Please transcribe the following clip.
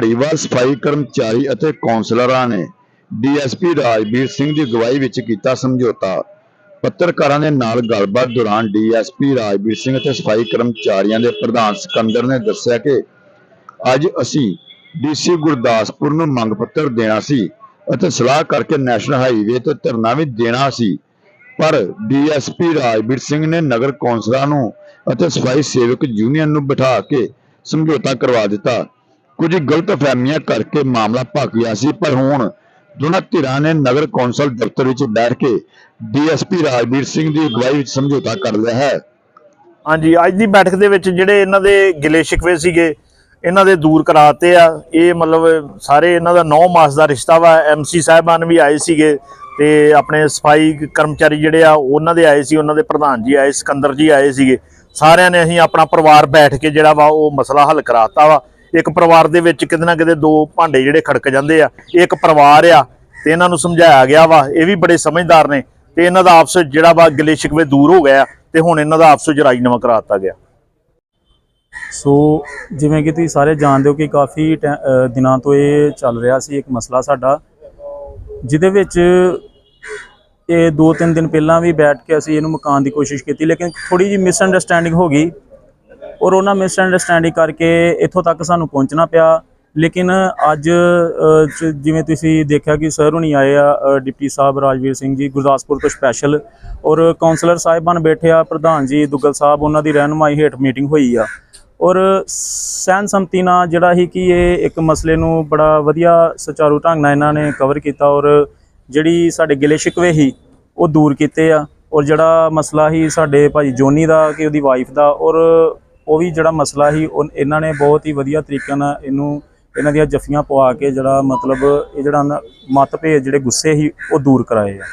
ਧਾਰੀਵਾਲ ਸਫ਼ਾਈ ਕਰਮਚਾਰੀ ਅਤੇ ਕੌਂਸਲਰਾਂ ਨੇ ਡੀਐਸਪੀ ਰਾਜਵੀਰ ਸਿੰਘ ਦੀ ਅਗਵਾਈ ਵਿੱਚ ਕੀਤਾ ਸਮਝੌਤਾ। ਪੱਤਰਕਾਰਾਂ ਦੇ ਨਾਲ ਗੱਲਬਾਤ ਦੌਰਾਨ ਡੀਐਸਪੀ ਰਾਜਵੀਰ ਸਿੰਘ ਅਤੇ ਸਫ਼ਾਈ ਕਰਮਚਾਰੀਆਂ ਦੇ ਪ੍ਰਧਾਨ ਸਿਕੰਦਰ ਨੇ ਦੱਸਿਆ ਕਿ ਅੱਜ ਅਸੀਂ ਡੀਸੀ ਗੁਰਦਾਸਪੁਰ ਨੂੰ ਮੰਗ ਪੱਤਰ ਦੇਣਾ ਸੀ ਅਤੇ ਸਲਾਹ ਕਰਕੇ ਨੈਸ਼ਨਲ ਹਾਈਵੇ ਤੇ ਧਰਨਾ ਵੀ ਦੇਣਾ ਸੀ। ਪਰ ਡੀਐਸਪੀ ਰਾਜਵੀਰ ਸਿੰਘ ਨੇ ਨਗਰ ਕੌਂਸਲਰਾਂ ਨੂੰ ਅਤੇ ਸਫ਼ਾਈ ਸੇਵਕ ਯੂਨੀਅਨ ਨੂੰ ਬਿਠਾ ਕੇ ਸਮਝੌਤਾ ਕਰਵਾ ਦਿੱਤਾ। ਕੁਝ ਗਲਤ ਫਹਿਮੀਆਂ ਕਰਕੇ ਮਾਮਲਾ ਭਖ ਗਿਆ ਸੀ, ਪਰ ਹੁਣ ਦੋਨਾਂ ਧਿਰਾਂ ਨੇ ਨਗਰ ਕੌਂਸਲ ਦਫ਼ਤਰ ਵਿੱਚ ਬੈਠ ਕੇ ਡੀਐਸਪੀ ਰਾਜਵੀਰ ਸਿੰਘ ਦੀ ਅਗਵਾਈ ਵਿੱਚ ਸਮਝੌਤਾ ਕਰ ਲਿਆ ਹੈ। ਹਾਂਜੀ, ਅੱਜ ਦੀ ਬੈਠਕ ਦੇ ਵਿੱਚ ਜਿਹੜੇ ਇਹਨਾਂ ਦੇ ਗਿਲੇ ਸ਼ਿਕਵੇ ਸੀਗੇ, ਇਹਨਾਂ ਦੇ ਦੂਰ ਕਰਾਤੇ ਆ। ਇਹ ਮਤਲਬ ਸਾਰੇ ਇਹਨਾਂ ਦਾ 9 ਮਾਸ ਦਾ ਰਿਸ਼ਤਾ ਵਾ। ਐਮਸੀ ਸਾਹਿਬਾਨ ਵੀ ਆਏ ਸੀਗੇ ਤੇ ਆਪਣੇ ਸਫ਼ਾਈ ਕਰਮਚਾਰੀ ਜਿਹੜੇ ਆ, ਉਹਨਾਂ ਦੇ ਆਏ ਸੀ, ਉਹਨਾਂ ਦੇ ਪ੍ਰਧਾਨ ਜੀ ਆਏ, ਸਿਕੰਦਰ ਜੀ ਆਏ ਸੀਗੇ। ਸਾਰਿਆਂ ਨੇ ਅਸੀਂ ਆਪਣਾ ਪਰਿਵਾਰ ਬੈਠ ਕੇ ਜਿਹੜਾ ਵਾ, ਉਹ ਮਸਲਾ ਹੱਲ ਕਰਾਤਾ ਵਾ। ਇੱਕ ਪਰਿਵਾਰ ਦੇ ਵਿੱਚ ਕਿਤੇ ਨਾ ਕਿਤੇ ਦੋ ਭਾਂਡੇ ਜਿਹੜੇ ਖੜਕ ਜਾਂਦੇ ਆ ਇਹ ਇੱਕ ਪਰਿਵਾਰ ਆ, ਤੇ ਇਹਨਾਂ ਨੂੰ ਸਮਝਾਇਆ ਗਿਆ ਵਾ, ਇਹ ਵੀ ਬੜੇ ਸਮਝਦਾਰ ਨੇ, ਤੇ ਇਹਨਾਂ ਦਾ ਆਪਸ ਜਿਹੜਾ ਵਾ ਗਿਲੇ ਸ਼ਿਕਵੇ ਦੂਰ ਹੋ ਗਿਆ, ਤੇ ਹੁਣ ਇਹਨਾਂ ਦਾ ਆਪਸ ਵਿੱਚ ਰਾਜੀਨਾਮਾ ਕਰਾਤਾ ਗਿਆ। ਸੋ ਜਿਵੇਂ ਕਿ ਤੁਸੀਂ ਸਾਰੇ ਜਾਣਦੇ ਹੋ ਕਿ ਕਾਫੀ ਟੈ- ਦਿਨਾਂ ਤੋਂ ਇਹ ਚੱਲ ਰਿਹਾ ਸੀ, ਇੱਕ ਮਸਲਾ ਸਾਡਾ, ਜਿਹਦੇ ਵਿੱਚ ਇਹ ਦੋ ਤਿੰਨ ਦਿਨ ਪਹਿਲਾਂ ਵੀ ਬੈਠ ਕੇ ਅਸੀਂ ਇਹਨੂੰ ਮੁਕਾਉਣ ਦੀ ਕੋਸ਼ਿਸ਼ ਕੀਤੀ, ਲੇਕਿਨ ਥੋੜੀ ਜਿਹੀ ਮਿਸਅੰਡਰਸਟੈਂਡਿੰਗ ਹੋ ਗਈ। ਔਰ ਉਹਨਾਂ ਮਿਸਅੰਡਰਸਟੈਂਡਿੰਗ ਕਰਕੇ ਇੱਥੋਂ ਤੱਕ ਸਾਨੂੰ ਪਹੁੰਚਣਾ ਪਿਆ। ਲੇਕਿਨ ਅੱਜ ਚ- ਜਿਵੇਂ ਤੁਸੀਂ ਦੇਖਿਆ ਕਿ ਸਰ ਹੁਣੀ ਆਏ ਆ ਡਿਪਟੀ ਸਾਹਿਬ ਰਾਜਵੀਰ ਸਿੰਘ ਜੀ, ਗੁਰਦਾਸਪੁਰ ਤੋਂ ਸਪੈਸ਼ਲ ਔਰ ਕਾਉਂਸਲਰ ਸਾਹਿਬਾਨ ਬੈਠੇ ਆ, ਪ੍ਰਧਾਨ ਜੀ ਦੁੱਗਲ ਸਾਹਿਬ, ਉਹਨਾਂ ਦੀ ਰਹਿਨੁਮਾਈ ਹੇਠ ਮੀਟਿੰਗ ਹੋਈ ਆ। ਔਰ ਸਹਿਨ ਸੰਮਤੀ ਨਾਲ ਜਿਹੜਾ ਹੀ ਕਿ ਇਹ ਇੱਕ ਮਸਲੇ ਨੂੰ ਬੜਾ ਵਧੀਆ ਸੁਚਾਰੂ ਢੰਗ ਨਾਲ ਇਹਨਾਂ ਨੇ ਕਵਰ ਕੀਤਾ ਔਰ ਜਿਹੜੀ ਸਾਡੇ ਗਿਲੇ ਸ਼ਿਕਵੇ ਹੀ ਉਹ ਦੂਰ ਕੀਤੇ ਆ। ਔਰ ਜਿਹੜਾ ਮਸਲਾ ਹੀ ਸਾਡੇ ਭਾਜੀ ਜੋਨੀ ਦਾ, ਕਿ ਉਹਦੀ ਵਾਈਫ ਦਾ, ਔਰ ਉਹ ਵੀ ਜਿਹੜਾ ਮਸਲਾ ਸੀ, ਉਹ ਇਹਨਾਂ ਨੇ ਬਹੁਤ ਹੀ ਵਧੀਆ ਤਰੀਕੇ ਨਾਲ ਇਹਨੂੰ, ਇਹਨਾਂ ਦੀਆਂ ਜੱਫੀਆਂ ਪਵਾ ਕੇ ਜਿਹੜਾ ਮਤਲਬ ਇਹ ਜਿਹੜਾ ਮਤਭੇਦ ਜਿਹੜੇ ਗੁੱਸੇ ਸੀ, ਉਹ ਦੂਰ ਕਰਾਏ ਆ।